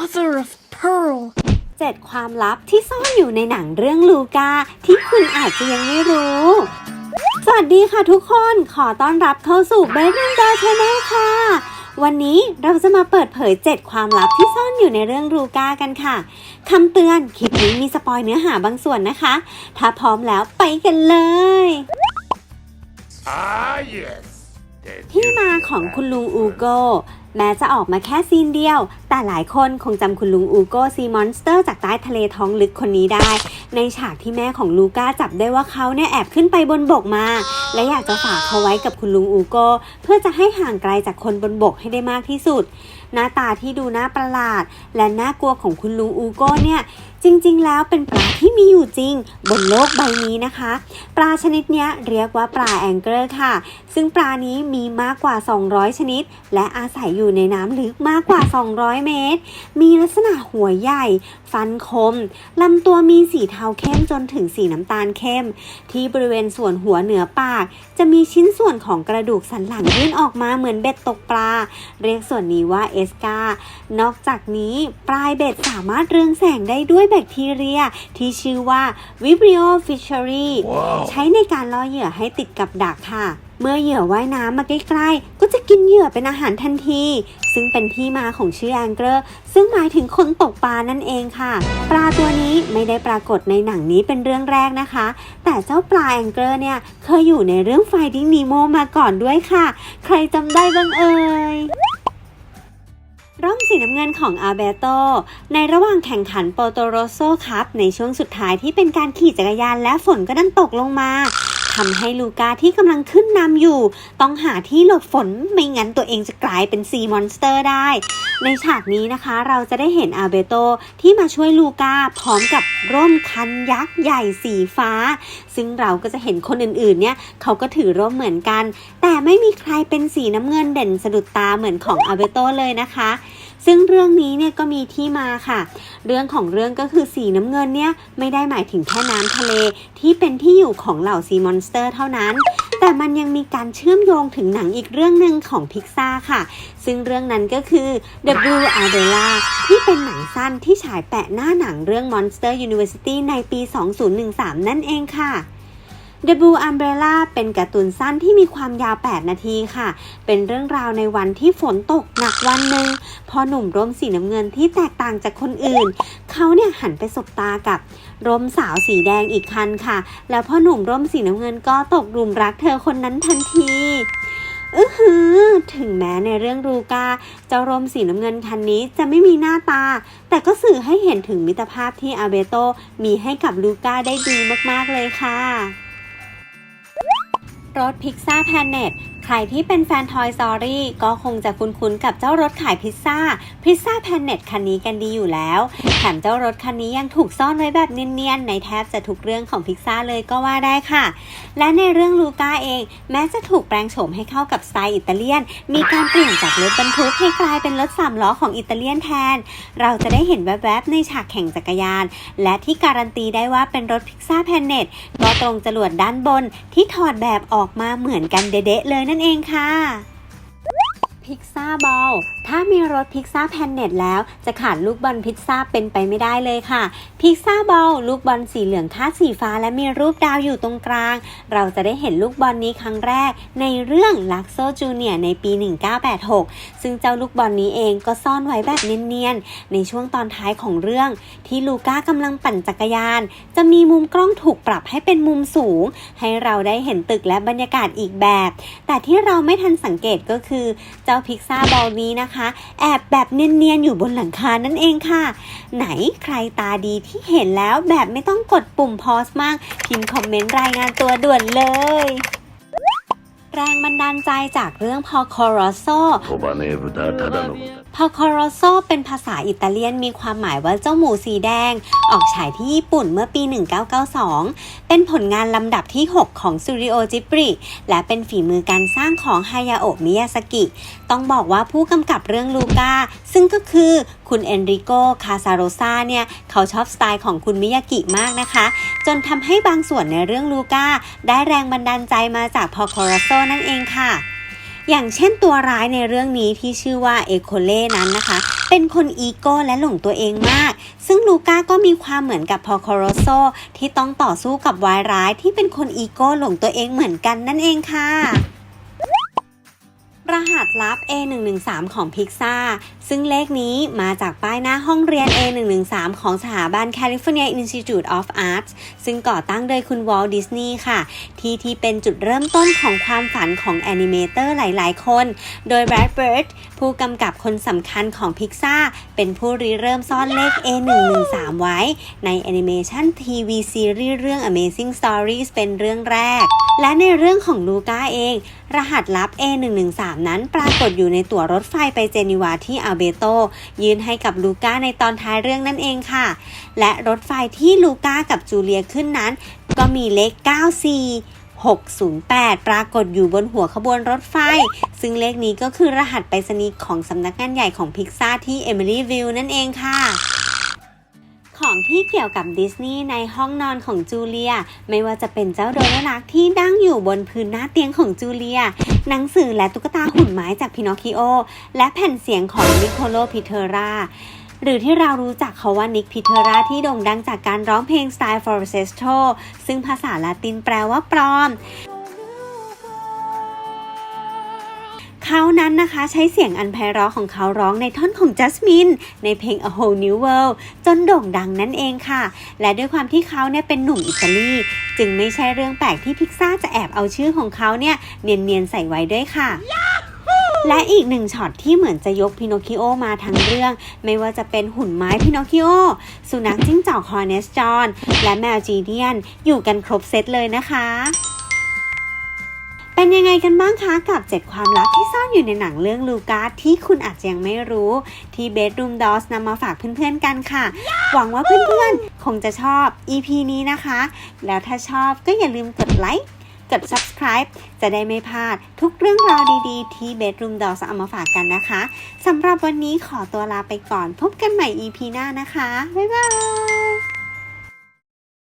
Mother of pearl. เจ็ดความลับที่ซ่อนอยู่ในหนังเรื่องลูกา ที่คุณอาจจะยังไม่รู้ สวัสดีค่ะทุกคนขอต้อนรับเข้าสู่เบส n ดาชาแนลค่ะ วันนี้เราจะมาเปิดเผย 7 ความลับที่ซ่อนอยู่ในเรื่องลูกากันค่ะคำเตือน คลิปนี้มีสปอยเนื้อหาบางส่วนนะคะ ถ้าพร้อมแล้วไปกันเลย Ah, yes. The ที่มาของคุณลุงอูโกแม้จะออกมาแค่ซีนเดียว แต่หลายคนคงจำคุณลุงอูโกซีมอนสเตอร์จากใต้ทะเลท้องลึกคนนี้ได้ ในฉากที่แม่ของลูก้าจับได้ว่าเขาเนี่ยแอบขึ้นไปบนบกมา และอยากจะฝากเขาไว้กับคุณลุงอูโกเพื่อจะให้ห่างไกลจากคนบนบกให้ได้มากที่สุด หน้าตาที่ดูน่าประหลาด และน่ากลัวของคุณลุงอูโกเนี่ยจริงๆ แล้วเป็นปลาที่มีอยู่จริง บนโลกใบนี้นะคะ ปลาชนิดนี้เรียกว่าปลาแองเกิลค่ะ ซึ่งปลานี้มีมากกว่า 200 ชนิด และอาศัยอยู่ในน้ำลึกมากกว่า 200 เมตร มีลักษณะหัวใหญ่ ฟันคม ลำตัวมีสีเทาเข้มจนถึงสีน้ำตาลเข้ม ที่บริเวณส่วนหัวเหนือปาก จะมีชิ้นส่วนของกระดูกสันหลังยื่นออกมาเหมือนเบ็ดตกปลา เรียกส่วนนี้ว่าเอสกานอกจากนี้ปลายเบ็ดสามารถเรืองแสงได้ด้วยแบคทีเรีย ที่ชื่อว่า Vibrio fishery ใช้ในการล่อเหยื่อให้ติดกับดักค่ะ เมื่อเหยื่อว่ายน้ำมาใกล้ๆ ก็จะกินเหยื่อเป็นอาหารทันที ซึ่งเป็นที่มาของชื่อแองเกอร์ ซึ่งหมายถึงคนตกปลานั่นเองค่ะ ปลาตัวนี้ไม่ได้ปรากฏในหนังนี้เป็นเรื่องแรกนะคะ แต่เจ้าปลาแองเกอร์เนี่ยเคยอยู่ในเรื่อง Finding Nemo มาก่อนด้วยค่ะ ใครจำได้บ้างเอ่ยร่มสีน้ำเงินของอาเบโต ในระหว่างแข่งขันโปโตโรโซคัพในช่วงสุดท้ายที่เป็นการขี่จักรยานและฝนก็ดันตกลงมา ทำให้ลูกาที่กำลังขึ้นนำอยู่ ต้องหาที่หลบฝนไม่งั้นตัวเองจะกลายเป็นซีมอนสเตอร์ได้ ในฉากนี้นะคะเราจะได้เห็นอาเบโตที่มาช่วยลูกาพร้อมกับร่มคันยักษ์ใหญ่สีฟ้า ซึ่งเราก็จะเห็นคนอื่นๆเนี่ยเขาก็ถือร่มเหมือนกัน แต่ไม่มีใครเป็นสีน้ำเงินเด่นสะดุดตาเหมือนของอาเบโตเลยนะคะ ซึ่งเรื่องนี้เนี่ยก็มีที่มาค่ะ เรื่องของเรื่องก็คือสีน้ำเงินเนี่ยไม่ได้หมายถึงแค่น้ำทะเลที่เป็นที่อยู่ของเหล่าซีมอนสเตอร์เท่านั้น แต่มันยังมีการเชื่อมโยงถึงหนังอีกเรื่องหนึ่งของพิกซาค่ะ ซึ่งเรื่องนั้นก็คือ The Blue Umbrella ที่เป็นหนังสั้นที่ฉายแปะหน้าหนังเรื่อง Monster University ในปี 2013 นั่นเองค่ะ The Blue Umbrella เป็นการ์ตูนสั้นที่มีความยาว 8 นาทีค่ะ เป็นเรื่องราวในวันที่ฝนตกหนักวันหนึ่ง พอหนุ่มร่มสีน้ำเงินที่แตกต่างจากคนอื่น เขาเนี่ยหันไปสบตากับร่มสาวสีแดงอีกคันค่ะ แล้วพ่อหนุ่มร่มสีน้ำเงินก็ตกหลุมรักเธอคนนั้นทันทีอือหือ ถึงแม้ในเรื่องรูกาเจ้าร่มสีน้ำเงินคันนี้จะไม่มีหน้าตา แต่ก็สื่อให้เห็นถึงมิตรภาพที่อาเบโตมีให้กับลูกาได้ดีมากๆเลยค่ะ รถพิซซ่าแพนเน็ต ใครที่เป็นแฟน Toy Story ก็คงจะคุ้นๆกับเจ้ารถขายพิซซ่า พิซซ่าแพนเน็ตคันนี้กันดีอยู่แล้ว แถมเจ้ารถคันนี้ยังถูกซ่อนไว้แบบเนียนๆ ในแทบจะทุกเรื่องของพิซซ่าเลยก็ว่าได้ค่ะ และในเรื่องลูก้าเอง แม้จะถูกแปลงโฉมให้เข้ากับสไตล์อิตาเลียน มีการเปลี่ยนจากรถบรรทุกให้กลายเป็นรถสามล้อของอิตาเลียนแทน เราจะได้เห็นแวบๆในฉากแข่งจักรยาน และที่การันตีได้ว่าเป็นรถพิซซ่าแพนเน็ตก็ตรงจรวดด้านบนที่ถอดแบบออกมาเหมือนกันเด๊ะๆเลยนั่นเองค่ะ พิซซ่าบอล ถ้ามีรถพิซซ่าแพนเน็ตแล้ว จะขาดลูกบอลพิซซ่าเป็นไปไม่ได้เลยค่ะ พิซซ่าบอลลูกบอลสีเหลืองคาสีฟ้าและมีรูปดาวอยู่ตรงกลาง เราจะได้เห็นลูกบอลนี้ครั้งแรก ในเรื่องลักโซจูเนียในปี 1986 ซึ่งเจ้าลูกบอลนี้เองก็ซ่อนไว้แบบเนียนๆ ในช่วงตอนท้ายของเรื่อง ที่ลูก้ากำลังปั่นจักรยาน จะมีมุมกล้องถูกปรับให้เป็นมุมสูง ให้เราได้เห็นตึกและบรรยากาศอีกแบบ แต่ที่เราไม่ทันสังเกตก็คือเจ้าพิซซ่าบอลนี้นะคะ แอบแบบเนียนๆอยู่บนหลังคานั่นเองค่ะ ไหนใครตาดีที่เห็นแล้วแบบไม่ต้องกดปุ่มพอสมากพิมพ์คอมเมนต์รายงานตัวด่วนเลยแรงบันดาลใจจากเรื่องพอคอรอโซ พอคอโรโซเป็นภาษาอิตาเลียนมีความหมายว่าเจ้าหมูสีแดง ออกฉายที่ญี่ปุ่นเมื่อปี 1992 เป็นผลงานลำดับที่ 6 ของซูริโอจิปริและเป็นฝีมือการสร้างของฮายาโอะมิยาสกิ ต้องบอกว่าผู้กำกับเรื่องลูกาซึ่งก็คือคุณเอนริโกคาซาโรซาเนี่ย เขาชอบสไตล์ของคุณมิยากิมากนะคะ จนทำให้บางส่วนในเรื่องลูกาได้แรงบันดาลใจมาจากพอคอโรโซนั่นเองค่ะ อย่างเช่นตัวร้ายในเรื่องนี้ที่ชื่อว่าเอโคเล่นั้นนะคะ เป็นคนอีโก้และหลงตัวเองมาก ซึ่งลูก้าก็มีความเหมือนกับพอคอโรโซที่ต้องต่อสู้กับวายร้ายที่เป็นคนอีโก้หลงตัวเองเหมือนกันนั่นเองค่ะ รหัสลับ A113 ของ Pixar ซึ่งเลขนี้มาจากป้ายหน้าห้องเรียน A113 ของสถาบัน California Institute of Arts ซึ่งก่อตั้งโดยคุณวอลดิสนีย์ค่ะ ที่ที่เป็นจุดเริ่มต้นของความฝันของแอนิเมเตอร์หลายๆ คน โดย Brad Bird ผู้กำกับคนสำคัญของ Pixar เป็นผู้ริเริ่มซ่อนเลข A113 ไว้ในแอนิเมชันทีวีซีรีส์เรื่อง Amazing Stories เป็นเรื่องแรก และในเรื่องของลูก้าเอง รหัสลับ A113 นั้นปรากฏอยู่ในตั๋วรถไฟไปเจนีวาที่อาเบโต ยื่นให้กับลูก้าในตอนท้ายเรื่องนั่นเองค่ะ และรถไฟที่ลูก้ากับจูเลียขึ้นนั้น ก็มีเลข 94 608 ปรากฏอยู่บนหัวขบวนรถไฟ ซึ่งเลขนี้ก็คือรหัสไปรษณีย์ของสำนักงานใหญ่ของพิกซาที่เอมิลี่วิลนั่นเองค่ะของที่เกี่ยวกับดิสนีย์ในห้องนอนของจูเลีย ไม่ว่าจะเป็นเจ้าโดนัลักที่ดั้งอยู่บนพื้นหน้าเตียงของจูเลีย หนังสือและตุ๊กตาหุ่นไม้จากพินอคคิโอ และแผ่นเสียงของนิโคโลพิเทราหรือที่เรารู้จักเขาว่านิกพิเทราที่โด่งดังจากการร้องเพลงสไตล์ฟอร์เซสโตซึ่งภาษาละตินแปลว่าปลอม เขานั้นนะคะใช้เสียงอันไพเราะของเขาร้องในท่อนของจัสมินในเพลง A Whole New World จนโด่งดังนั่นเองค่ะ และด้วยความที่เขาเนี่ยเป็นหนุ่มอิตาลีจึงไม่ใช่เรื่องแปลกที่พิกซ่าจะแอบเอาชื่อของเขาเนี่ยเนียนๆใส่ไว้ด้วยค่ะและอีกหนึ่งช็อตที่เหมือนจะยกพินอคคิโอมาทั้งเรื่อง ไม่ว่าจะเป็นหุ่นไม้พินอคคิโอ สุนัขจิ้งจอกฮอร์เนสจอนและแมวจีเดียน อยู่กันครบเซตเลยนะคะ เป็นยังไงกันบ้างคะกับ 7 ความลับที่ซ่อนอยู่ในหนังเรื่องลูกาที่คุณอาจจะยังไม่รู้ ที่ Bedroom Dolls นำมาฝากเพื่อนๆกันค่ะ หวังว่าเพื่อนๆ คงจะชอบ EP นี้นะคะ แล้วถ้าชอบก็อย่าลืมกดไลค์กด subscribe จะได้ไม่พลาดทุกเรื่องราวดีๆ ที่ Bedroom Dolls เอามาฝากกันนะคะสำหรับวันนี้ขอตัวลาไปก่อน พบกันใหม่ EP หน้านะคะ บ๊ายบาย